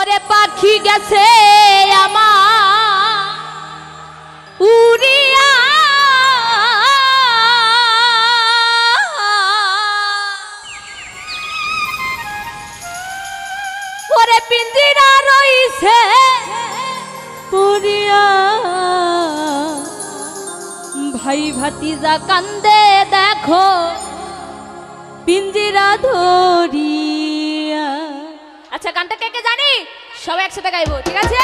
ওরে পাখি গেছে আমার। উড়িয়া ওরে পিন্দিরা রইছে। পুরিয়া ভাই ভাতিজা কান্দে দেখো পিঞ্জিরা ধরিয়া আচ্ছা গানটা কে কে জানি? সবাই একসাথে গাইবো ঠিক আছে?